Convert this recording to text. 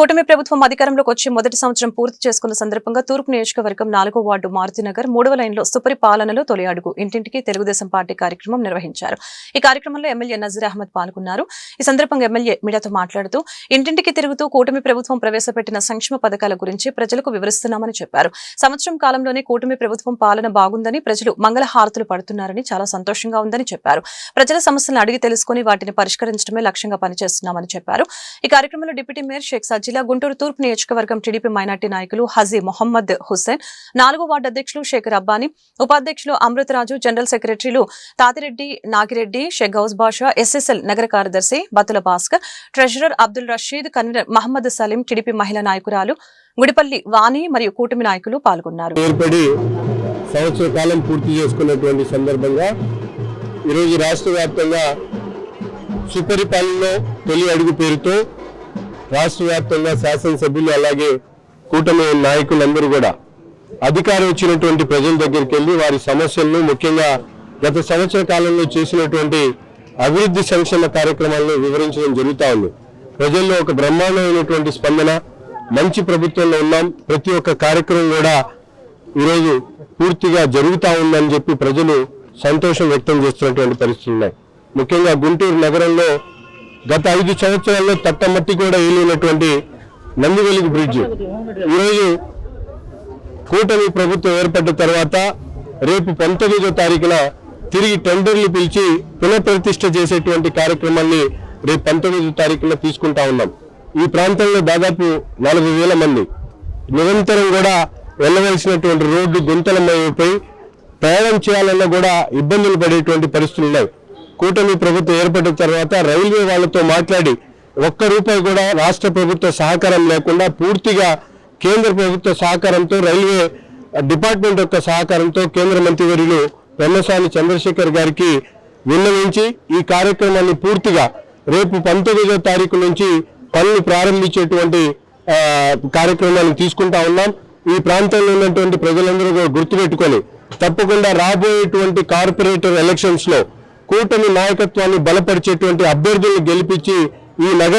కూటమి ప్రభుత్వం అధికారంలోకి వచ్చి మొదటి సంవత్సరం పూర్తి చేసుకున్న సందర్భంగా తూర్పు నియోజకవర్గం నాలుగో వార్డు మారుతినగర్ మూడవ లైన్లో సుపరిపాలనలో తొలి అడుగు. ఇంటింటికి తెలుగుదేశం పార్టీ కార్యక్రమం నిర్వహించారు. ఈ కార్యక్రమంలో ఎమ్మెల్యే నజీర్ అహ్మద్ పాల్గొన్నారు. ఈ సందర్భంగా ఎమ్మెల్యే మీడియాతో మాట్లాడుతూ ఇంటింటికి తిరుగుతూ కూటమి ప్రభుత్వం ప్రవేశపెట్టిన సంక్షేమ పథకాల గురించి ప్రజలకు వివరిస్తున్నామని చెప్పారు. సంవత్సరం కాలంలోనే కూటమి ప్రభుత్వం పాలన బాగుందని ప్రజలు మంగళ హారతులు పడుతున్నారని చాలా సంతోషంగా ఉందని చెప్పారు. ప్రజల సమస్యలను అడిగి తెలుసుకుని వాటిని పరిష్కరించడమే లక్ష్యంగా పనిచేస్తున్నామని చెప్పారు. ఈ కార్యక్రమంలో డిప్యూటీ మేయర్ షేక్ జిల్లా గుంటూరు తూర్పు నియోజకవర్గం టీడీపీ మైనార్టీ నాయకులు హజీ మొహమ్మద్ హుస్సేన్ నాలుగో వార్డు అధ్యక్షులు శేఖర్ అబ్బాని ఉపాధ్యక్షులు అమృతరాజు జనరల్ సెక్రటరీలు తాతిరెడ్డి నాగిరెడ్డి షేక్ గౌస్ బాషా ఎస్ఎస్ఎల్ నగర కార్యదర్శి Bathula Bhaskar treasurer Abdul Rasheed convener Mohammed Saleem TDP మహిళా నాయకురాలు గుడిపల్లి వాణి మరియు కూటమి నాయకులు పాల్గొన్నారు. సంవత్సర కాలం పూర్తి చేసుకున్నటువంటి సందర్భంగా ఈరోజు రాష్ట్ర వ్యాప్తంగా సుపరిపాలనలో తొలి అడుగు పేరుతో రాష్ట్ర వ్యాప్తంగా శాసనసభ్యులు అలాగే కూటమి నాయకులందరూ కూడా అధికారం వచ్చినటువంటి ప్రజల దగ్గరికి వెళ్ళి వారి సమస్యలను ముఖ్యంగా గత సంవత్సర కాలంలో చేసినటువంటి అభివృద్ధి సంక్షేమ కార్యక్రమాలను వివరించడం జరుగుతూ ఉంది. ప్రజల్లో ఒక బ్రహ్మాండమైనటువంటి స్పందన మంచి ప్రభుత్వంలో ఉన్నాం ప్రతి ఒక్క కార్యక్రమం కూడా ఈరోజు పూర్తిగా జరుగుతూ ఉందని చెప్పి ప్రజలు సంతోషం వ్యక్తం చేస్తున్నటువంటి పరిస్థితులు ఉన్నాయి. ముఖ్యంగా గుంటూరు నగరంలో గత ఐదు సంవత్సరాల్లో తట్టమట్టి కూడా ఏలినటువంటి నందివెలుగు బ్రిడ్జ్. ఈరోజు కూటమి ప్రభుత్వం ఏర్పడ్డ తర్వాత రేపు పంతొమ్మిదో తారీఖున తిరిగి టెండర్లు పిలిచి పునఃప్రతిష్ఠ చేసేటువంటి కార్యక్రమాన్ని రేపు పంతొమ్మిదో తారీఖున తీసుకుంటా ఉన్నాం. ఈ ప్రాంతంలో దాదాపు నలభై వేల మంది. నిరంతరం కూడా వెళ్ళవలసినటువంటి రోడ్డు గుంతలమైపోయి ప్రయాణం చేయాలన్నా కూడా ఇబ్బందులు పడేటువంటి పరిస్థితులు ఉన్నాయి. కూటమి ప్రభుత్వం ఏర్పడిన తర్వాత రైల్వే వాళ్ళతో మాట్లాడి ఒక్క రూపాయి కూడా రాష్ట్ర ప్రభుత్వ సహకారం లేకుండా పూర్తిగా కేంద్ర ప్రభుత్వ సహకారంతో రైల్వే డిపార్ట్మెంట్ యొక్క సహకారంతో కేంద్ర మంత్రివర్యులు వెన్నసాని చంద్రశేఖర్ గారికి విన్నవించి ఈ కార్యక్రమాన్ని పూర్తిగా రేపు పంతొమ్మిదో తారీఖు నుంచి పనులు ప్రారంభించేటువంటి కార్యక్రమాన్ని తీసుకుంటా ఉన్నాం. ఈ ప్రాంతంలో ఉన్నటువంటి ప్రజలందరూ కూడా గుర్తుపెట్టుకొని తప్పకుండా రాబోయేటువంటి కార్పొరేటర్ ఎలక్షన్స్లో కూటమి నాయకత్వాన్ని బలపరిచేటువంటి అభ్యర్థులను గెలిపించి ఈ నగర